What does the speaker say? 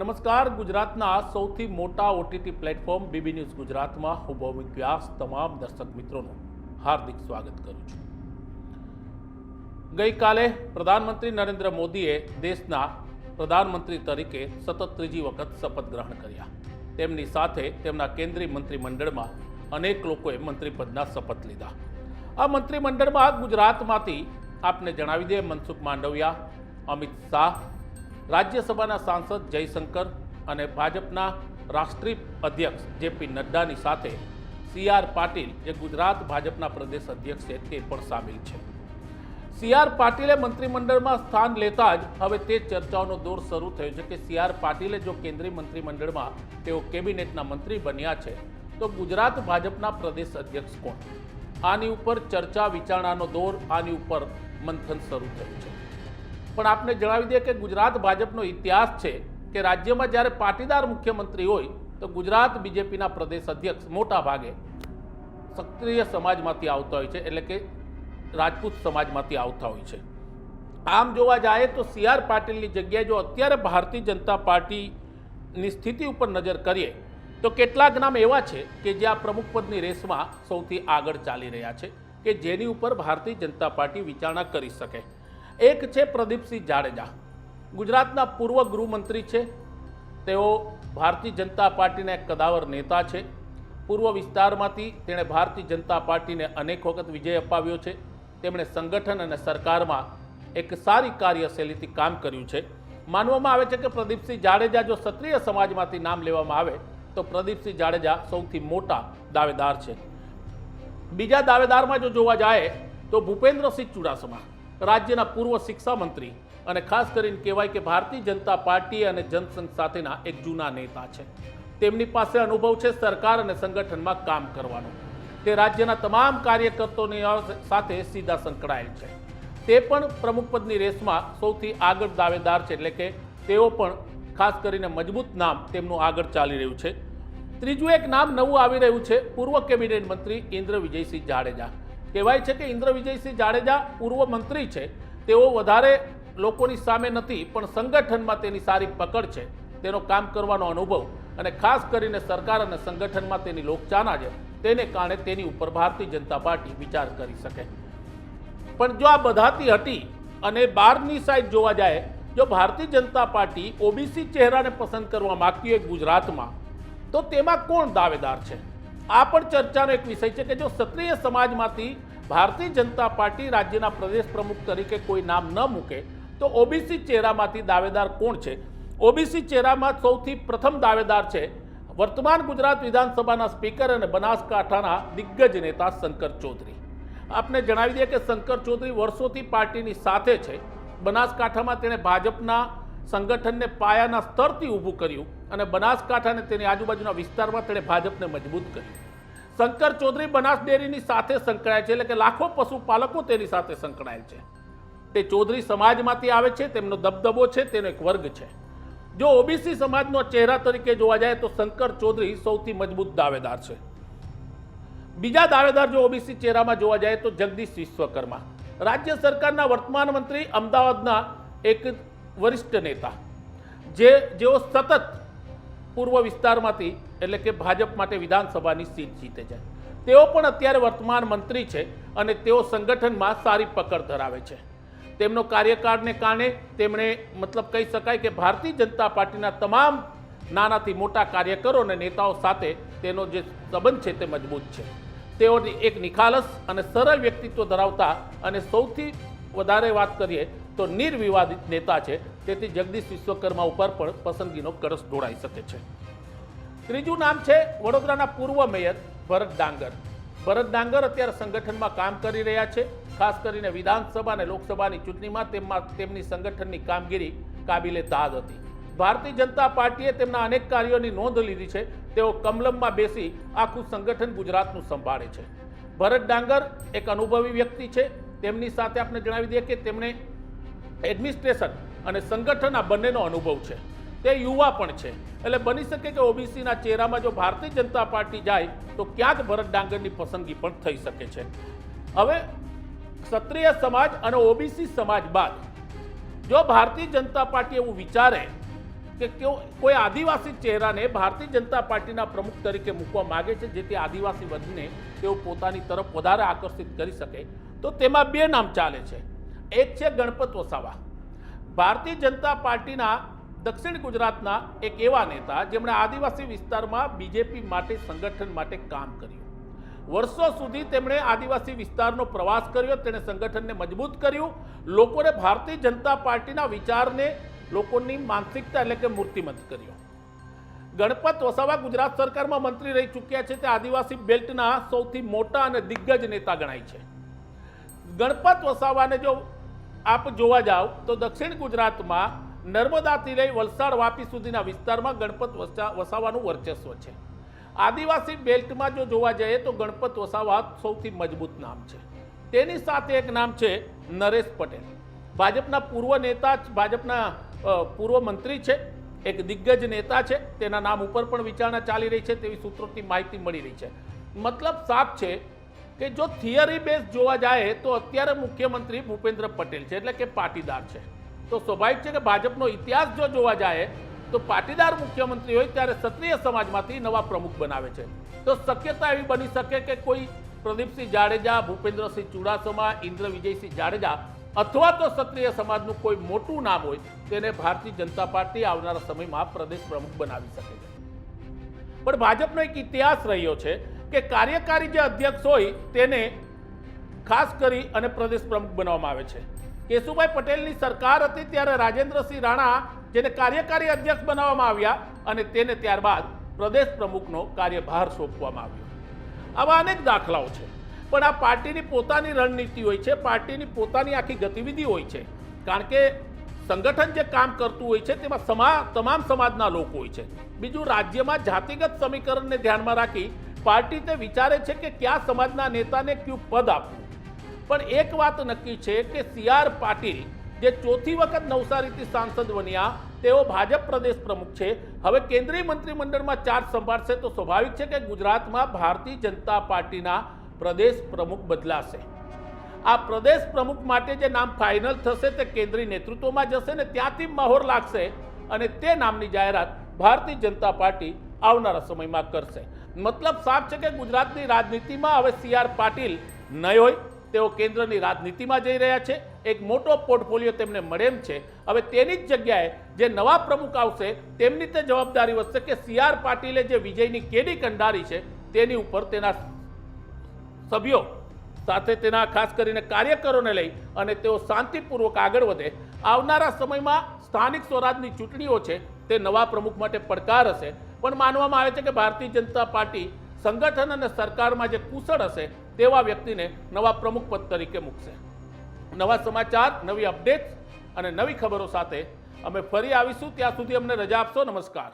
નમસ્કાર. ગુજરાતના સૌથી મોટા ઓટીટી પ્લેટફોર્મ બીબી ન્યૂઝ ગુજરાતમાં હું ભૌમિક વ્યાસ, તમામ દર્શક મિત્રોનું હાર્દિક સ્વાગત કરું છું. ગઈકાલે પ્રધાનમંત્રી નરેન્દ્ર મોદીએ દેશના પ્રધાનમંત્રી તરીકે સતત ત્રીજી વખત શપથ ગ્રહણ કર્યા. તેમની સાથે તેમના કેન્દ્રીય મંત્રીમંડળમાં અનેક લોકોએ મંત્રીપદના શપથ લીધા. આ મંત્રીમંડળમાં ગુજરાતમાંથી આપને જણાવી દઈએ મનસુખ માંડવિયા, અમિત શાહ રાજ્યસભાના સાંસદ જયશંકર અને ભાજપના રાષ્ટ્રીય અધ્યક્ષ જેપી નડ્ડાની સાથે સી આર પાટીલ, જે ગુજરાત ભાજપના પ્રદેશ અધ્યક્ષ છે, તે પણ સામેલ છે. સી આર પાટીલે મંત્રીમંડળમાં સ્થાન લેતા જ હવે તે ચર્ચાઓનો દોર શરૂ થયો છે કે સી આર પાટીલે જો કેન્દ્રીય મંત્રીમંડળમાં તેઓ કેબિનેટના મંત્રી બન્યા છે, તો ગુજરાત ભાજપના પ્રદેશ અધ્યક્ષ કોણ? આની ઉપર ચર્ચા વિચારણાનો દોર, આની ઉપર મંથન શરૂ થયું છે. પણ આપને જણાવી દઈએ કે ગુજરાત ભાજપનો ઇતિહાસ છે કે રાજ્યમાં જ્યારે પાટીદાર મુખ્યમંત્રી હોય તો ગુજરાત બીજેપીના પ્રદેશ અધ્યક્ષ મોટા ભાગે ક્ષત્રિય સમાજમાંથી આવતા હોય છે, એટલે કે રાજપૂત સમાજમાંથી આવતા હોય છે. આમ જોવા જાય તો સી આર પાટીલની જગ્યાએ જો અત્યારે ભારતીય જનતા પાર્ટીની સ્થિતિ ઉપર નજર કરીએ તો કેટલાક નામ એવા છે કે જે આ પ્રમુખ પદની રેસમાં સૌથી આગળ ચાલી રહ્યા છે કે જેની ઉપર ભારતીય જનતા પાર્ટી વિચારણા કરી શકે. એક છે પ્રદીપસિંહ જાડેજા. ગુજરાતના પૂર્વ ગૃહમંત્રી છે. તેઓ ભારતીય જનતા પાર્ટીના એક કદાવર નેતા છે. પૂર્વ વિસ્તારમાંથી તેણે ભારતીય જનતા પાર્ટીને અનેક વખત વિજય અપાવ્યો છે. તેમણે સંગઠન અને સરકારમાં એક સારી કાર્યશૈલીથી કામ કર્યું છે. માનવામાં આવે છે કે પ્રદીપસિંહ જાડેજા જો ક્ષત્રિય સમાજમાંથી નામ લેવામાં આવે, તો પ્રદીપસિંહ જાડેજા સૌથી મોટા દાવેદાર છે. બીજા દાવેદારમાં જો જોવા જાય, તો ભૂપેન્દ્રસિંહ ચુડાસમા. રાજ્યના પૂર્વ શિક્ષા મંત્રી અને ખાસ કરીને કહેવાય કે ભારતીય જનતા પાર્ટી અને જનસંઘ સાથેના એક જૂના નેતા છે. તેમની પાસે અનુભવ છે સરકાર અને સંગઠનમાં કામ કરવાનો. તે રાજ્યના તમામ કાર્યકર્તાઓની સાથે સીધા સંકળાયેલ છે. તે પણ પ્રમુખપદની રેસમાં સૌથી આગળ દાવેદાર છે એટલે કે તેઓ પણ ખાસ કરીને મજબૂત નામ તેમનું આગળ ચાલી રહ્યું છે. ત્રીજું એક નામ નવું આવી રહ્યું છે પૂર્વ કેબિનેટ મંત્રી ઇન્દ્ર વિજયસિંહ જાડેજા. કહેવાય છે કે ઇન્દ્ર વિજયસિંહ જાડેજા પૂર્વ મંત્રી છે. તેઓ વધારે લોકોની સામે નથી, પણ સંગઠનમાં તેની સારી પકડ છે. તેનો કામ કરવાનો અનુભવ અને ખાસ કરીને સરકાર અને સંગઠનમાં તેની લોકચાના છે. તેને કારણે તેની ઉપર ભારતીય જનતા પાર્ટી વિચાર કરી શકે. પણ જો આ બધાથી હટી અને બહારની સાઈડ જોવા જાય, જો ભારતીય જનતા પાર્ટી ઓબીસી ચહેરાને પસંદ કરવા માગતી હોય ગુજરાતમાં, તો તેમાં કોણ દાવેદાર છે? આ પણ ચર્ચાનો એક વિષય છે કે જો ક્ષત્રિય સમાજમાંથી ભારતીય જનતા પાર્ટી રાજ્યના પ્રદેશ પ્રમુખ તરીકે કોઈ નામ ન મૂકે, તો ઓબીસી ચહેરામાંથી દાવેદાર કોણ છે? ઓબીસી ચહેરામાં સૌથી પ્રથમ દાવેદાર છે વર્તમાન ગુજરાત વિધાનસભાના સ્પીકર અને બનાસકાંઠાના દિગ્ગજ નેતા શંકર ચૌધરી. આપને જણાવી દઈએ કે શંકર ચૌધરી વર્ષોથી પાર્ટીની સાથે છે. બનાસકાંઠામાં તેણે ભાજપના સંગઠનને પાયાના સ્તરથી ઊભું કર્યું. અને બનાસકાંઠા અને તેની આજુબાજુના વિસ્તારમાં તેણે ભાજપને મજબૂત કર્યું. શંકર ચૌધરી બનાસ ડેરીની સાથે સંકળાય છે એટલે કે લાખો પશુપાલકો તેની સાથે સંકળાયેલ છે. તે ચૌધરી સમાજમાંથી આવે છે, તેમનો દબદબો છે, તેનો એક વર્ગ છે. જો ઓબીસી સમાજનો ચહેરા તરીકે જોવા જાય તો શંકર ચૌધરી સૌથી મજબૂત દાવેદાર છે. બીજા દાવેદાર જો ઓબીસી ચહેરામાં જોવા જાય તો જગદીશ વિશ્વકર્મા. રાજ્ય સરકારના વર્તમાન મંત્રી અમદાવાદના એક વરિષ્ઠ નેતા. જે, જેઓ સતત પૂર્વ વિસ્તારમાંથી, એટલે કે ભાજપ માટે વિધાનસભાની સીટ જીતે છે. તેઓ પણ અત્યારે વર્તમાન મંત્રી છે અને તેઓ સંગઠનમાં સારી પકડ ધરાવે છે. તેમનો કાર્યકાળને કારણે તેમણે મતલબ કહી શકાય કે ભારતીય જનતા પાર્ટીના તમામ નાનાથી મોટા કાર્યકરો અને નેતાઓ સાથે તેનો જે સંબંધ છે તે મજબૂત છે. તેઓની એક નિખાલસ અને સરળ વ્યક્તિત્વ ધરાવતા અને સૌથી વધારે વાત કરીએ તો નિર્વિવાદિત નેતા છે. તેથી જગદીશ વિશ્વકર્મા ઉપર પણ પસંદગીનો કરસ ઢોળાઈ શકે છે. ત્રીજું નામ છે વડોદરાના પૂર્વ મેયર ભરત ડાંગર. ભરત ડાંગર અત્યારે સંગઠનમાં કામ કરી રહ્યા છે. ખાસ કરીને વિધાનસભા અને લોકસભાની ચૂંટણીમાં તેમાં તેમની સંગઠનની કામગીરી કાબિલે તાદ હતી. ભારતીય જનતા પાર્ટીએ તેમના અનેક કાર્યોની નોંધ લીધી છે. તેઓ કમલમમાં બેસી આખું સંગઠન ગુજરાતનું સંભાળે છે. ભરત ડાંગર એક અનુભવી વ્યક્તિ છે. તેમની સાથે આપણે જણાવી દઈએ કે તેમણે એડમિનિસ્ટ્રેશન અને સંગઠન આ બંનેનો અનુભવ છે. તે યુવા પણ છે. એટલે બની શકે કે ઓબીસીના ચહેરામાં જો ભારતીય જનતા પાર્ટી જાય, તો ક્યાંક ભરત ડાંગરની પસંદગી પણ થઈ શકે છે. હવે ક્ષત્રિય સમાજ અને ઓબીસી સમાજ બાદ, જો ભારતીય જનતા પાર્ટી એવું વિચારે કે કોઈ આદિવાસી ચહેરાને ભારતીય જનતા પાર્ટીના પ્રમુખ તરીકે મૂકવા માગે છે, જેથી આદિવાસી વધીને તેઓ પોતાની તરફ વધારે આકર્ષિત કરી શકે, તો તેમાં બે નામ ચાલે છે. એક છે ગણપત વસાવા. ભારતીય જનતા પાર્ટીના દક્ષિણ ગુજરાતના એક એવા નેતા જેમણે આદિવાસી વિસ્તારમાં બીજેપી માટે સંગઠન માટે કામ કર્યું. વર્ષો સુધી તેમણે આદિવાસી વિસ્તારનો પ્રવાસ કર્યો, તેણે સંગઠનને મજબૂત કર્યું. લોકોને ભારતીય જનતા પાર્ટીના વિચારને લોકોની માનસિકતા એટલે કે મૂર્તિમંત કર્યો. ગણપત વસાવા ગુજરાત સરકારમાં મંત્રી રહી ચૂક્યા છે, તે આદિવાસી બેલ્ટના સૌથી મોટા અને દિગ્ગજ નેતા ગણાય છે. ગણપત વસાવાને જો આપ જોવા જાઓ તો દક્ષિણ ગુજરાતમાં નર્મદાથી લઈ વલસાડ વાપી સુધીના વિસ્તારમાં ગણપત વસા- વસાવાનું વર્ચસ્વ છે. આદિવાસી બેલ્ટમાં જો જોવા જઈએ તો ગણપત વસાવા સૌથી મજબૂત નામ છે. તેની સાથે એક નામ છે નરેશ પટેલ. ભાજપના પૂર્વ નેતા ભાજપના પૂર્વ મંત્રી છે, એક દિગ્ગજ નેતા છે, તેના નામ ઉપર પણ વિચારણા ચાલી રહી છે, તેવી સૂત્રોની માહિતી મળી રહી છે. મતલબ સાફ છે કે જો થિયરી બેઝ જોવા જાય તો અત્યારે મુખ્યમંત્રી ભૂપેન્દ્ર પટેલ છે, એટલે કે પાટીદાર છે. તો સ્વાભાવિક છે કે ભાજપનો ઇતિહાસ જો જોવા જાય તો પાટીદાર મુખ્યમંત્રી હોય ત્યારે ક્ષત્રિય સમાજમાંથી નવા પ્રમુખ બનાવે છે. તો શક્યતા એવી બની શકે કે કોઈ પ્રદીપસિંહ જાડેજા, ભૂપેન્દ્રસિંહ ચુડાસમા ઇન્દ્ર વિજયસિંહ જાડેજા અથવા તો ક્ષત્રિય સમાજનું કોઈ મોટું નામ હોય તેને ભારતીય જનતા પાર્ટી આવનારા સમયમાં પ્રદેશ પ્રમુખ બનાવી શકે છે. પણ ભાજપનો એક ઇતિહાસ રહ્યો છે કે કાર્યકારી જે અધ્યક્ષ હોય તેને ખાસ કરી અને પ્રદેશ પ્રમુખ બનાવવામાં આવે છે. કેશુભાઈ પટેલની સરકાર હતી ત્યારે રાજેન્દ્રસિંહ રાણા જેને કાર્યકારી અધ્યક્ષ બનાવવામાં આવ્યા અને તેને ત્યારબાદ પ્રદેશ પ્રમુખનો કાર્યભાર સોંપવામાં આવ્યો. આવા અનેક દાખલાઓ છે, પણ આ પાર્ટીની પોતાની રણનીતિ હોય છે, પાર્ટીની પોતાની આખી ગતિવિધિ હોય છે. કારણ કે સંગઠન જે કામ કરતું હોય છે તેમાં સમા, તમામ સમાજના લોકો હોય છે. બીજું રાજ્યમાં જાતિગત સમીકરણને ધ્યાનમાં રાખી પાર્ટી તે વિચારે છે કે કયા સમાજના નેતાને કયું પદ આપવું? પણ એક વાત નક્કી છે કે સી આર પાટીલ જે ચોથી વખત નવસારીથી સાંસદ બન્યા, તેઓ ભાજપ પ્રદેશ પ્રમુખ છે. હવે કેન્દ્રીય મંત્રીમંડળમાં ચાર્જ સંભાળશે તો સ્વાભાવિક છે કે ગુજરાતમાં ભારતીય જનતા પાર્ટીના પ્રદેશ પ્રમુખ બદલાશે. આ પ્રદેશ પ્રમુખ માટે જે નામ ફાઇનલ થશે તે કેન્દ્રીય નેતૃત્વમાં જશે ને ત્યાંથી મહોર લાગશે અને તે નામની જાહેરાત ભારતીય જનતા પાર્ટી આવનારા સમયમાં કરશે. મતલબ સાફ છે કે ગુજરાતની રાજનીતિમાં હવે સી પાટીલ નહીં હોય, તેઓ કેન્દ્રની રાજનીતિમાં જઈ રહ્યા છે. એક મોટો પોર્ટફોલિયો તેમને મળે એમ છે. હવે તેની જ જગ્યાએ જે નવા પ્રમુખ આવશે, તેમની તે જવાબદારી વધશે કે સી આર પાટીલે જે વિજયની કેડી કંડારી છે, તેની ઉપર તેના સભ્યો સાથે તેના ખાસ કરીને કાર્યકરોને લઈ અને તેઓ શાંતિપૂર્વક આગળ વધે. આવનારા સમયમાં સ્થાનિક સ્વરાજની ચૂંટણીઓ છે, તે નવા પ્રમુખ માટે પડકાર હશે. પણ માનવામાં આવે છે કે ભારતીય જનતા પાર્ટી સંગઠન અને સરકારમાં જે કુશળ હશે તેવા વ્યક્તિને નવા પ્રમુખ પદ તરીકે મૂકશે. નવા સમાચાર, નવી અપડેટ્સ અને નવી ખબરો સાથે અમે ફરી આવીશું. ત્યાં સુધી અમને રજા આપશો. નમસ્કાર.